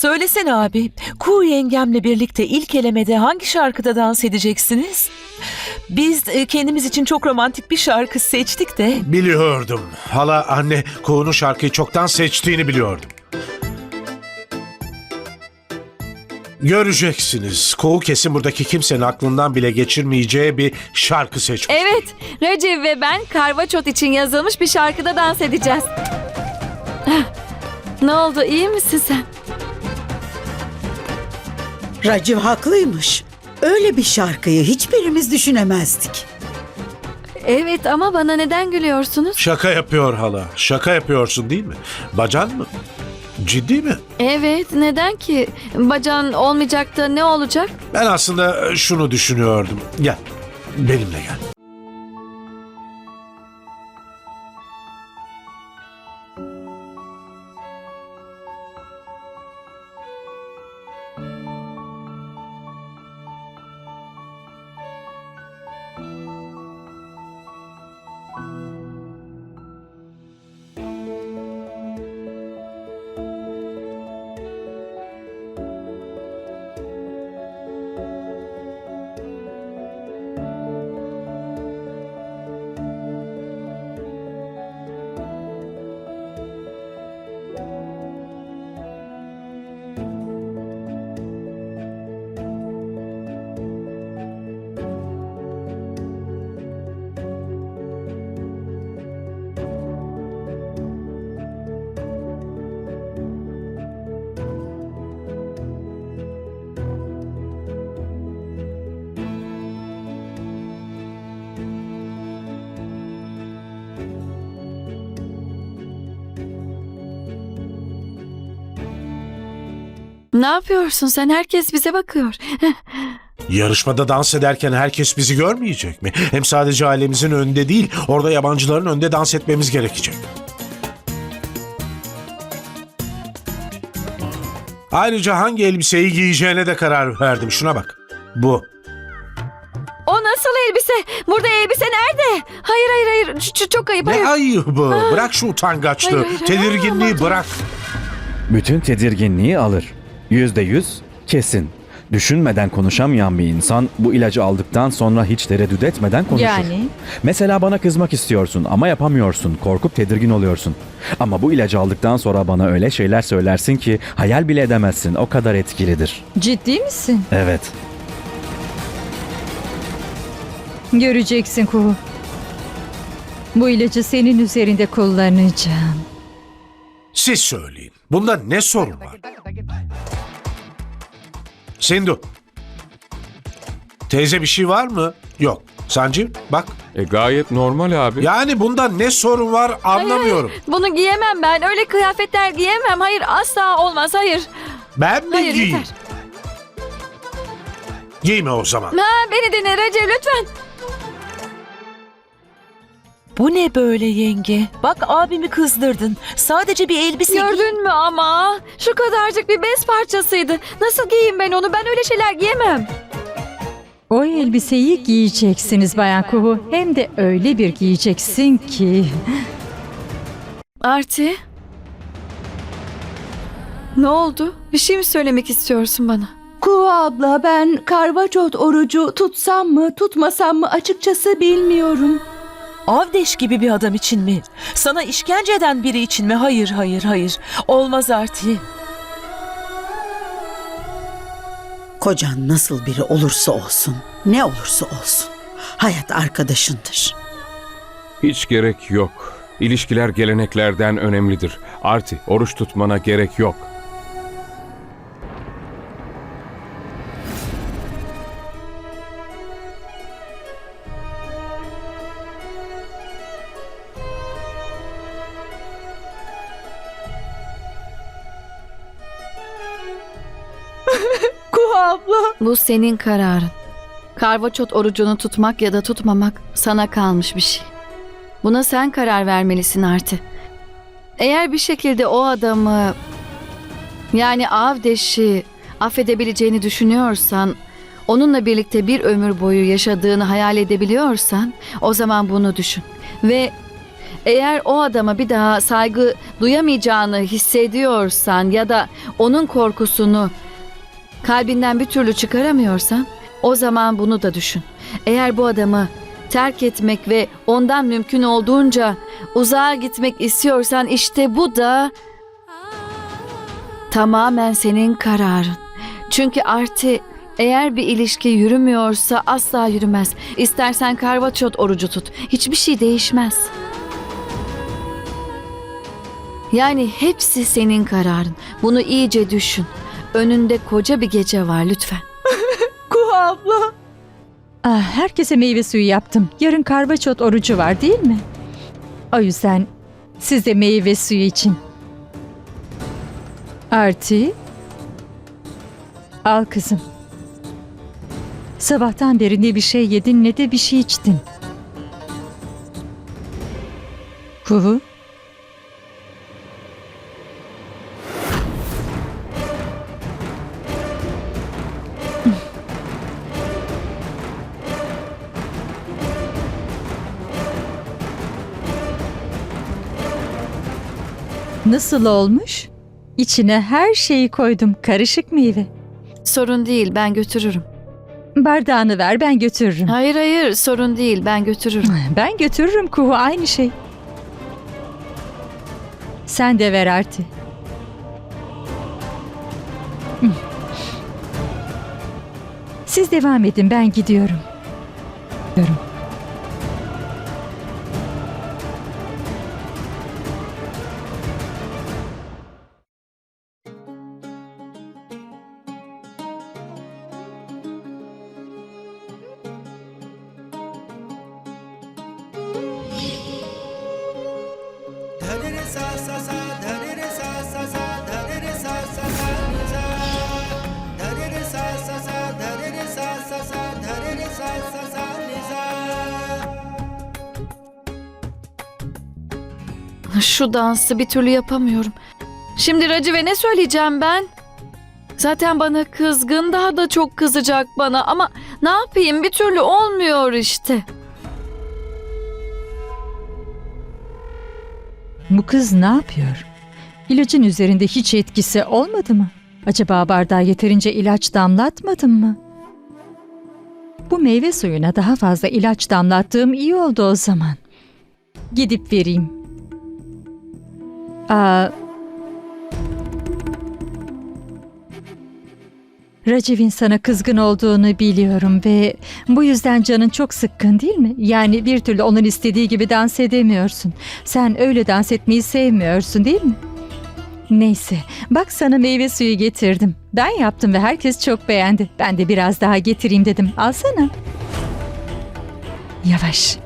Söylesene abi, Kuğu yengemle birlikte ilk elemede hangi şarkıda dans edeceksiniz? Biz e, kendimiz için çok romantik bir şarkı seçtik de. Biliyordum. Hala anne Kuğu'nun şarkıyı çoktan seçtiğini biliyordum. Göreceksiniz. Kuğu kesin buradaki kimsenin aklından bile geçirmeyeceği bir şarkı seçmiş. Evet, Recep ve ben Karvaçot için yazılmış bir şarkıda dans edeceğiz. Heh, Ne oldu, iyi misin sen? Raciv haklıymış. Öyle bir şarkıyı hiçbirimiz düşünemezdik. Evet ama bana neden gülüyorsunuz? Şaka yapıyor hala. Şaka yapıyorsun değil mi? Bacan mı? Ciddi mi? Evet, neden ki? Bacan olmayacak da ne olacak? Ben aslında şunu düşünüyordum. Gel. Benimle gel. Ne yapıyorsun sen? Herkes bize bakıyor. Yarışmada dans ederken herkes bizi görmeyecek mi? Hem sadece ailemizin önünde değil, orada yabancıların önünde dans etmemiz gerekecek. Ayrıca hangi elbiseyi giyeceğine de karar verdim. Şuna bak. Bu. O nasıl elbise? Burada elbise nerede? Hayır hayır hayır. Ç- ç- çok ayıp. Ne hayır. ayıbı. Bırak şu utangaçlığı. Hayır, hayır, hayır. Tedirginliği Aman bırak. Bütün tedirginliği alır. Yüzde yüz kesin. Düşünmeden konuşamayan bir insan bu ilacı aldıktan sonra hiç tereddüt etmeden konuşur. Yani? Mesela bana kızmak istiyorsun ama yapamıyorsun. Korkup tedirgin oluyorsun. Ama bu ilacı aldıktan sonra bana öyle şeyler söylersin ki hayal bile edemezsin. O kadar etkilidir. Ciddi misin? Evet. Göreceksin Kuhu. Bu ilacı senin üzerinde kullanacağım. Siz söyleyin. Bunda ne sorun var? Sindu. Teyze bir şey var mı? Yok. Sancı bak. E gayet normal abi. Yani bunda ne sorun var anlamıyorum. Bunu giyemem ben. Öyle kıyafetler giyemem. Hayır asla olmaz. Hayır. Ben mi Hayır giyeyim? yeter. Giyme o zaman. Ha, beni dinle Recep lütfen. Bu ne böyle yenge? Bak abimi kızdırdın. Sadece bir elbise Gördün mü ama? Şu kadarcık bir bez parçasıydı. Nasıl giyeyim ben onu? Ben öyle şeyler giyemem. O elbiseyi giyeceksiniz Bayan Kuhu. Hem de öyle bir giyeceksin ki. Arti. Ne oldu? Bir şey mi söylemek istiyorsun bana? Kuğu abla ben karvaçot orucu tutsam mı tutmasam mı açıkçası bilmiyorum. Avdeş gibi bir adam için mi? Sana işkence eden biri için mi? Hayır, hayır, hayır. Olmaz Arti. Kocan nasıl biri olursa olsun, ne olursa olsun. Hayat arkadaşındır. Hiç gerek yok. İlişkiler geleneklerden önemlidir. Arti, oruç tutmana gerek yok. Kuğu abla. Bu senin kararın. Karvaçot orucunu tutmak ya da tutmamak sana kalmış bir şey. Buna sen karar vermelisin Arti. Eğer bir şekilde o adamı yani Avdeş'i affedebileceğini düşünüyorsan, onunla birlikte bir ömür boyu yaşadığını hayal edebiliyorsan o zaman bunu düşün. Ve Eğer o adama bir daha saygı duyamayacağını hissediyorsan ya da onun korkusunu kalbinden bir türlü çıkaramıyorsan o zaman bunu da düşün. Eğer bu adamı terk etmek ve ondan mümkün olduğunca uzağa gitmek istiyorsan işte bu da tamamen senin kararın. Çünkü artı eğer bir ilişki yürümüyorsa asla yürümez. İstersen karvaçot orucu tut. Hiçbir şey değişmez. Yani hepsi senin kararın. Bunu iyice düşün. Önünde koca bir gece var lütfen. Kuhu abla. Ah, herkese meyve suyu yaptım. Yarın karvaçot orucu var değil mi? O yüzden siz de meyve suyu için. Arti. Al kızım. Sabahtan beri ne bir şey yedin ne de bir şey içtin. Kuhu. Nasıl olmuş? İçine her şeyi koydum. Karışık meyve. Sorun değil ben götürürüm. Bardağını ver ben götürürüm. Hayır hayır sorun değil ben götürürüm. Ben götürürüm kuhu aynı şey. Sen de ver Arti. Siz devam edin ben gidiyorum. Gidiyorum. Şu dansı bir türlü yapamıyorum. Şimdi Racive ne söyleyeceğim ben? Zaten bana kızgın daha da çok kızacak bana ama ne yapayım bir türlü olmuyor işte. Bu kız ne yapıyor? İlacın üzerinde hiç etkisi olmadı mı? Acaba bardağa yeterince ilaç damlatmadın mı? Bu meyve suyuna daha fazla ilaç damlattığım iyi oldu o zaman. Gidip vereyim. Aa, Raciv'in sana kızgın olduğunu biliyorum ve bu yüzden canın çok sıkkın değil mi? Yani bir türlü onun istediği gibi dans edemiyorsun. Sen öyle dans etmeyi sevmiyorsun değil mi? Neyse, bak sana meyve suyu getirdim. Ben yaptım ve herkes çok beğendi. Ben de biraz daha getireyim dedim. Alsana. Yavaş.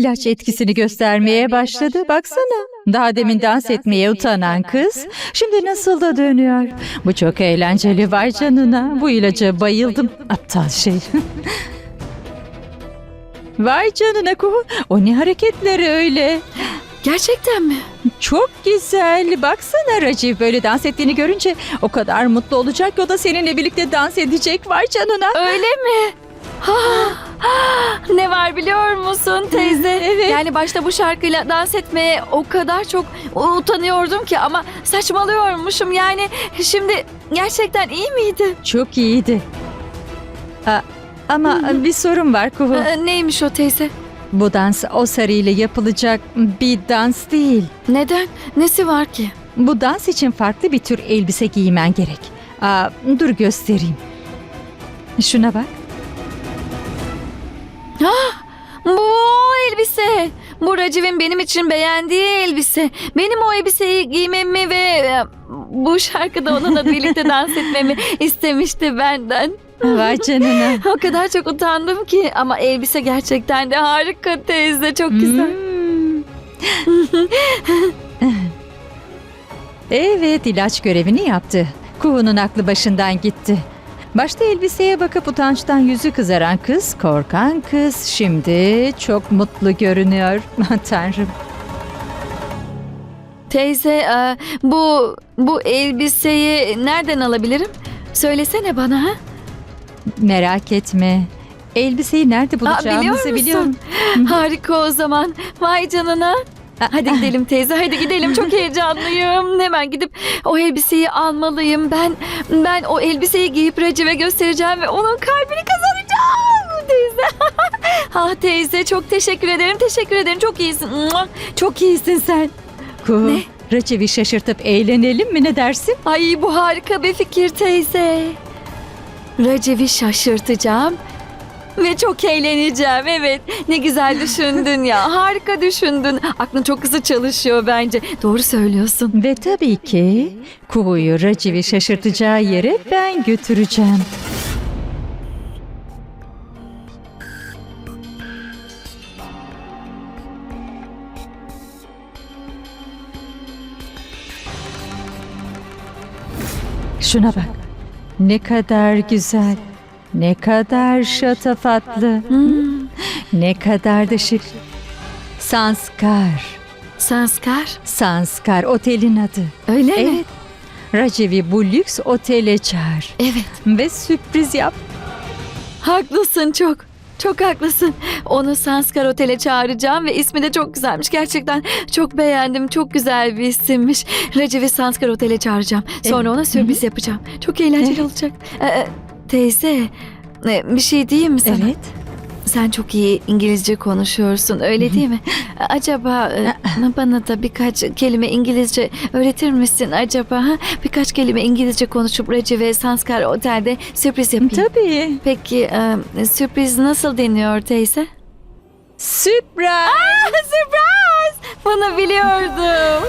İlaç etkisini göstermeye başladı. Baksana. Daha demin dans etmeye utanan kız şimdi nasıl da dönüyor. Bu çok eğlenceli vay canına. Bu ilaca bayıldım. Aptal şey. vay canına Kuhu. O ne hareketleri öyle. Gerçekten mi? Çok güzel. Baksana Raciv böyle dans ettiğini görünce o kadar mutlu olacak o da seninle birlikte dans edecek. Vay canına. Öyle mi? Ne var biliyor musun teyze? Evet. Yani başta bu şarkıyla dans etmeye o kadar çok utanıyordum ki ama saçmalıyormuşum. Yani şimdi gerçekten iyi miydi? Çok iyiydi. Aa, ama bir sorun var Kuhu. Ee, neymiş o teyze? Bu dans o sarıyla yapılacak bir dans değil. Neden? Nesi var ki? Bu dans için farklı bir tür elbise giymen gerek. Aa, dur göstereyim. Şuna bak. Bu o elbise. Bu Raciv'in benim için beğendiği elbise. Benim o elbiseyi giymemi ve e, bu şarkıda onunla birlikte dans etmemi istemişti benden. Vay canına. O kadar çok utandım ki ama elbise gerçekten de harika teyze çok güzel. Hmm. evet ilaç görevini yaptı. Kuhu'nun aklı başından gitti. Başta elbiseye bakıp utançtan yüzü kızaran kız, korkan kız şimdi çok mutlu görünüyor. Tanrım. Teyze e, bu bu elbiseyi nereden alabilirim? Söylesene bana ha? Merak etme. Elbiseyi nerede bulacağımızı musun? biliyorum. Harika o zaman. Vay canına. Hadi gidelim teyze hadi gidelim çok heyecanlıyım. Hemen gidip o elbiseyi almalıyım. Ben ben o elbiseyi giyip Recep'e göstereceğim ve onun kalbini kazanacağım teyze. ah teyze çok teşekkür ederim teşekkür ederim çok iyisin. Çok iyisin sen. Kuhu, Ne? Recep'i şaşırtıp eğlenelim mi ne dersin? Ay bu harika bir fikir teyze. Recep'i şaşırtacağım ve çok eğleneceğim. Evet ne güzel düşündün ya. Harika düşündün. Aklın çok hızlı çalışıyor bence. Doğru söylüyorsun. Ve tabii ki Kuhu'yu Recep'i şaşırtacağı yere ben götüreceğim. Şuna bak. Ne kadar güzel. Ne kadar şatafatlı. Ne kadar da şık. Sanskar. Sanskar Sanskar otelin adı. öyle mi? Evet. Racev'i bu lüks otele çağır. Evet. Ve sürpriz yap. Haklısın çok. Çok haklısın. Onu Sanskar Otel'e çağıracağım ve ismi de çok güzelmiş. Gerçekten çok beğendim. Çok güzel bir isimmiş. Recep'i Sanskar Otel'e çağıracağım. Sonra Evet. ona sürpriz yapacağım. Çok eğlenceli Evet. olacak. Ee, e, teyze, e, bir şey diyeyim mi sana? Evet. Sen çok iyi İngilizce konuşuyorsun öyle değil mi? Acaba e, bana da birkaç kelime İngilizce öğretir misin acaba? Ha? Birkaç kelime İngilizce konuşup Recep ve Sanskar Otel'de sürpriz yapayım. Tabii. Peki e, sürpriz nasıl deniyor teyze? Sürpriz. Sürpriz! Bunu biliyordum.